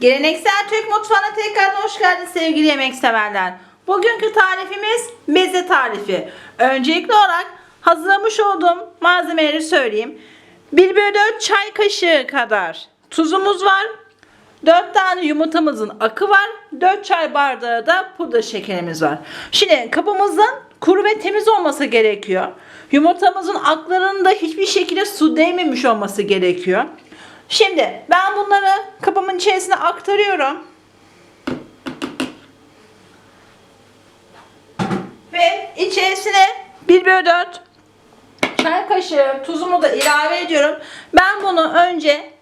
Geleneksel Türk mutfağına tekrar hoş geldiniz sevgili yemek severler. Bugünkü tarifimiz meze tarifi. Öncelikli olarak hazırlamış olduğum malzemeleri söyleyeyim. 1 bölü 4 çay kaşığı kadar tuzumuz var. 4 tane yumurtamızın akı var. 4 çay bardağı da pudra şekerimiz var. Şimdi kabımızın kuru ve temiz olması gerekiyor. Yumurtamızın aklarının da hiçbir şekilde su değmemiş olması gerekiyor. Şimdi ben bunları kabımın içerisine aktarıyorum. Ve içerisine 1 bölü 4 çay kaşığı tuzumu da ilave ediyorum. Ben bunu önce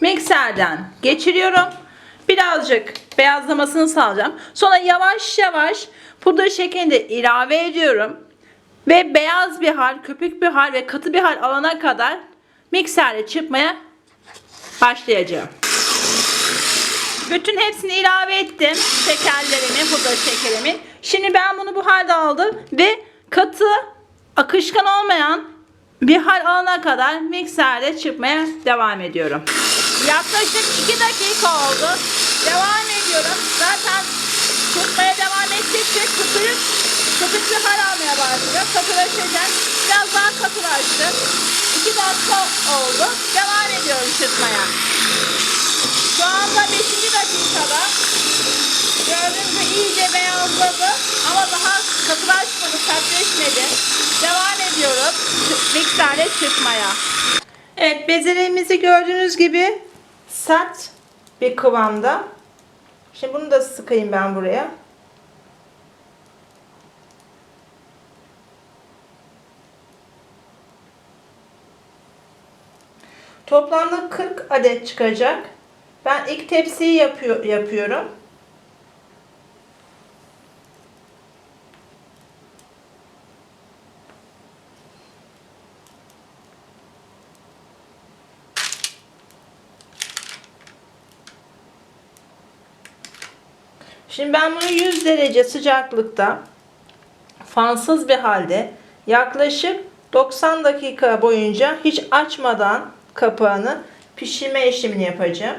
mikserden geçiriyorum. Birazcık beyazlamasını sağlayacağım. Sonra yavaş yavaş pudra şekerini de ilave ediyorum. Ve beyaz bir hal, köpük bir hal ve katı bir hal alana kadar mikserle çırpmaya başlayacağım. Bütün hepsini ilave ettim. Şekerlerimi, pudra şekerimi. Şimdi ben bunu bu halde aldım ve katı, akışkan olmayan bir hal alana kadar mikserle çırpmaya devam ediyorum. Yaklaşık 2 dakika oldu. Devam ediyorum. Zaten çırpmaya devam ettikçe bir başlıyor. Katılaşacak. Biraz daha katılaştı. 2 dakika oldu. Devam ediyorum çırpmaya. Şu anda 5. dakikada gördüğünüz gibi iyice beyazladı ama daha katılaşmadı, sertleşmedi. Devam ediyoruz mikserle çırpmaya. Evet bezelerimizi gördüğünüz gibi sert bir kıvamda. Şimdi bunu da sıkayım ben buraya. Toplamda 40 adet çıkacak. Ben ilk tepsiyi yapıyor, yapıyorum. Şimdi ben bunu 100 derece sıcaklıkta fansız bir halde yaklaşık 90 dakika boyunca hiç açmadan kapağını pişirme işlemini yapacağım.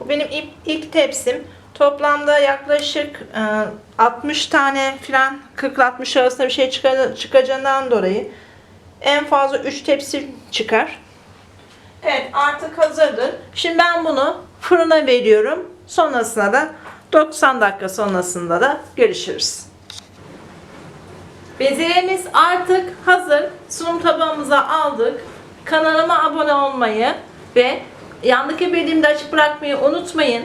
Bu benim ilk, ilk tepsim. Toplamda yaklaşık e, 60 tane falan 40-60 arasında bir şey çıka- çıkacağından dolayı en fazla 3 tepsi çıkar. Evet artık hazırdır. Şimdi ben bunu fırına veriyorum. Sonrasında da 90 dakika sonrasında da görüşürüz. Bezelerimiz artık hazır. Sunum tabağımıza aldık. Kanalıma abone olmayı ve yandaki bildirimde açık bırakmayı unutmayın.